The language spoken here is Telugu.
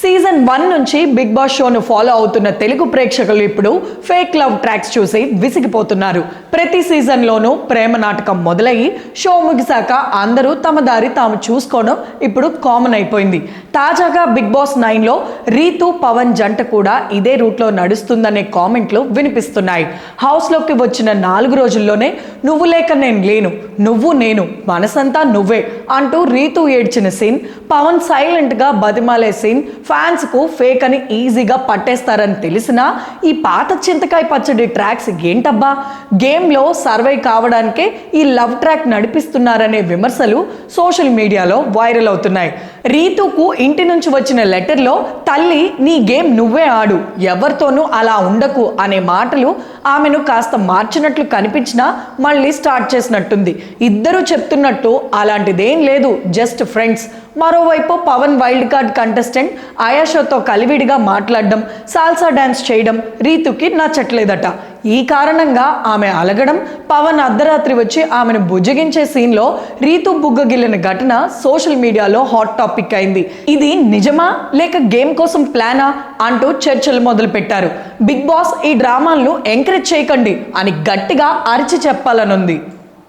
సీజన్ వన్ నుంచి బిగ్ బాస్ షోను ఫాలో అవుతున్న తెలుగు ప్రేక్షకులు ఇప్పుడు ఫేక్ లవ్ ట్రాక్స్ చూసి విసిగిపోతున్నారు. ప్రతి సీజన్లోనూ ప్రేమ నాటకం మొదలయ్యి షో ముగిశాక అందరూ తమ దారి తాము చూసుకోవడం ఇప్పుడు కామన్ అయిపోయింది. తాజాగా బిగ్ బాస్ నైన్లో రీతు పవన్ జంట కూడా ఇదే రూట్లో నడుస్తుందనే కామెంట్లు వినిపిస్తున్నాయి. హౌస్లోకి వచ్చిన నాలుగు రోజుల్లోనే నువ్వు లేక నేను లేను నువ్వు నేను మనసంతా నువ్వే అంటూ రీతు ఏడ్చిన సీన్ పవన్ సైలెంట్గా బతిమాలే సీన్ ఫ్యాన్స్కు ఫేక్ అని ఈజీగా పట్టేస్తారని తెలిసినా ఈ పాత చింతకాయ పచ్చడి ట్రాక్స్ ఏంటబ్బా? గేమ్లో సర్వే కావడానికే ఈ లవ్ ట్రాక్ నడిపిస్తున్నారనే విమర్శలు సోషల్ మీడియాలో వైరల్ అవుతున్నాయి. రీతుకు ఇంటి నుంచి వచ్చిన లెటర్లో తల్లి నీ గేమ్ నువ్వే ఆడు ఎవరితోనూ అలా ఉండకు అనే మాటలు ఆమెను కాస్త మార్చినట్లు కనిపించినా మళ్ళీ స్టార్ట్ చేసినట్టుంది. ఇద్దరు చెప్తున్నట్టు అలాంటిదేం లేదు జస్ట్ ఫ్రెండ్స్. మరోవైపు పవన్ వైల్డ్ కార్డ్ కంటెస్టెంట్ ఆయాషోతో కలివిడిగా మాట్లాడడం సాల్సా డ్యాన్స్ చేయడం రీతుకి నచ్చట్లేదట. ఈ కారణంగా ఆమె అలగడం పవన్ అర్ధరాత్రి వచ్చి ఆమెను బుజ్జగించే సీన్లో రీతు బుగ్గగిల్లిన ఘటన సోషల్ మీడియాలో హాట్ టాపిక్ అయింది. ఇది నిజమా లేక గేమ్ కోసం ప్లానా అంటూ చర్చలు మొదలు పెట్టారు బిగ్ బాస్ ఈ డ్రామాలను ఎంకరేజ్ చేయకండి అని గట్టిగా అరిచి చెప్పాలనుంది.